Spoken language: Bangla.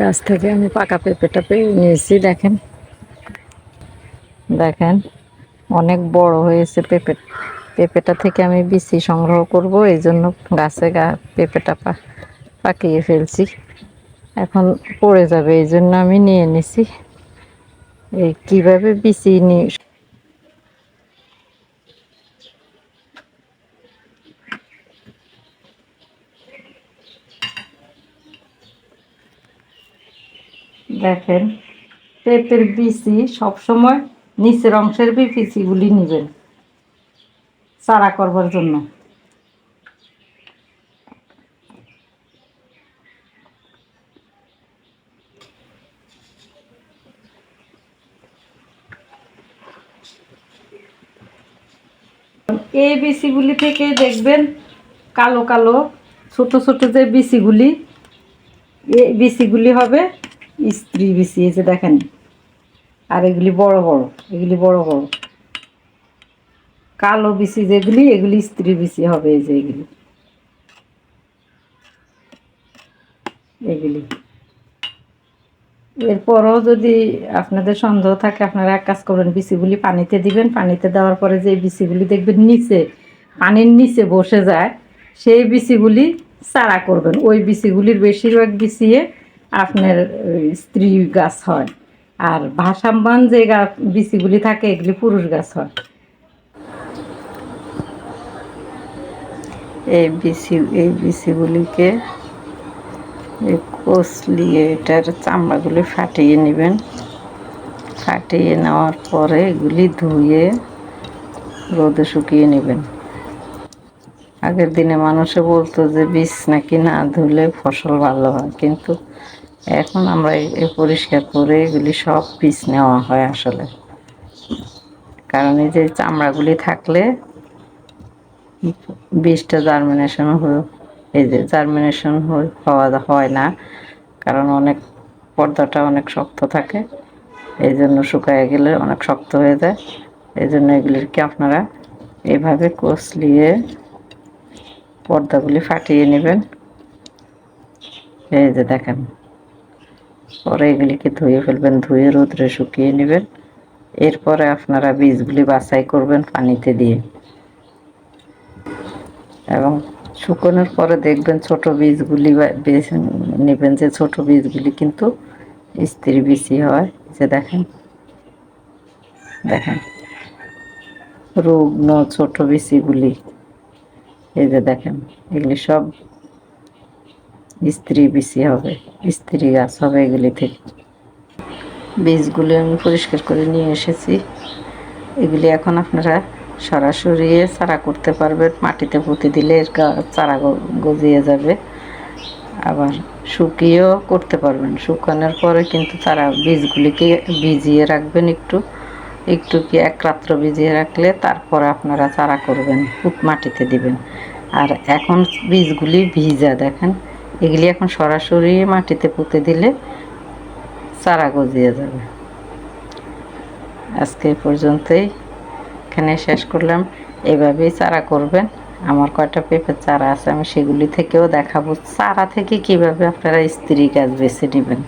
গাছ থেকে আমি পাকা পেঁপেটা পেয়ে নিয়েছি, দেখেন। দেখেন, অনেক বড় হয়েছে পেঁপে পেঁপেটা থেকে আমি বিচি সংগ্রহ করব, এই জন্য গাছে গা পেঁপেটা পাকিয়ে ফেলছি। এখন পড়ে যাবে, এই জন্য আমি নিয়ে নিছি। এই কীভাবে বিচি নিয়ে দেখেন, পেঁপের বিচি সবসময় নিচের অংশের বিচিগুলি নেবেন চারা করবার জন্য। এই বিচিগুলি থেকে দেখবেন কালো কালো ছোট ছোট যে বিচিগুলি, এই বিচিগুলি হবে স্ত্রী এই দেখেন। আর এগুলি বড় বড়, এগুলি বড় বড়। কালো বিচি যেগুলি, এগুলি স্ত্রী বিচি হবে এই যে এগুলি। এগুলি। এরপরও যদি আপনাদের সন্দেহ থাকে, আপনারা এক কাজ করবেন বিচিগুলি পানিতে দিবেন। পানিতে দেওয়ার পরে যে বিচিগুলি দেখবেন নিচে, পানির নিচে বসে যায়, সেই বিচিগুলি চারা করবেন। ওই বিচিগুলির বেশিরভাগ বিচিয়ে আপনার স্ত্রী গাছ হয়। আর ভাসাম্বান যে গাছ বিচিগুলি থাকে, এগুলি পুরুষ গাছ হয়। এই বিচি, এই বিচিগুলিকে কষলিয়ে এটার চামড়াগুলি ফাটিয়ে নেবেন। ফাটিয়ে নেওয়ার পরে এগুলি ধুয়ে রোদে শুকিয়ে নেবেন। আগের দিনে মানুষে বলতো যে, বীজ নাকি না ধুলে ফসল ভালো হয়। কিন্তু এখন আমরা এই পরিষ্কার করে এগুলি সব বীজ নেওয়া হয় আসলে। কারণ এই যে চামড়াগুলি থাকলে বিষটা জার্মিনেশন হয়ে এই যে জার্মিনেশন হওয়া হয় না। কারণ অনেক পর্দাটা অনেক শক্ত থাকে। এই জন্য শুকায় গেলে অনেক শক্ত হয়ে যায়। এই জন্য এগুলিকে আপনারা এভাবে কষলিয়ে পর্দাগুলি ফাটিয়ে নেবেন। এই যে দেখেন। পরে এগুলিকে ধুয়ে ফেলবেন? ধুয়ে রোদ্রে শুকিয়ে নেবেন। এরপরে আপনারা বীজগুলি বাছাই করবেন পানিতে দিয়ে। এবং শুকোনোর পরে দেখবেন ছোট বীজগুলি বেছে নেবেন যে ছোট বীজগুলি কিন্তু স্ত্রী বীজই হয়। যে দেখেন। দেখেন। রুগ্ন ছোট বিচিগুলি এই যে দেখেন, এগুলি সব স্ত্রী বিচি হবে। স্ত্রী গাছ হবে এগুলি থেকে। বীজগুলি আমি পরিষ্কার করে নিয়ে এসেছি। এগুলি এখন আপনারা সরাসরি চারা করতে পারবেন। মাটিতে পুঁতে দিলে এর চারা গজিয়ে যাবে। আবার শুকিয়েও করতে পারবেন। শুকানোর পরে কিন্তু তারা বীজগুলিকে ভিজিয়ে রাখবেন একটু। একটু কি এক রাত্র ভিজিয়ে রাখলে তারপরে আপনারা চারা করবেন মাটিতে দিবেন। আর এখন বীজগুলি ভিজা, দেখেন। এগুলি এখন সরাসরি মাটিতে পুঁতে দিলে চারা গজিয়ে যাবে। আজকে পর্যন্তই। এখানে শেষ করলাম। এভাবেই চারা করবেন। আমার কয়টা পেঁপের চারা আছে আমি সেগুলি থেকেও দেখাবো। চারা থেকে কীভাবে আপনারা স্ত্রী গাছ বেছে নেবেন?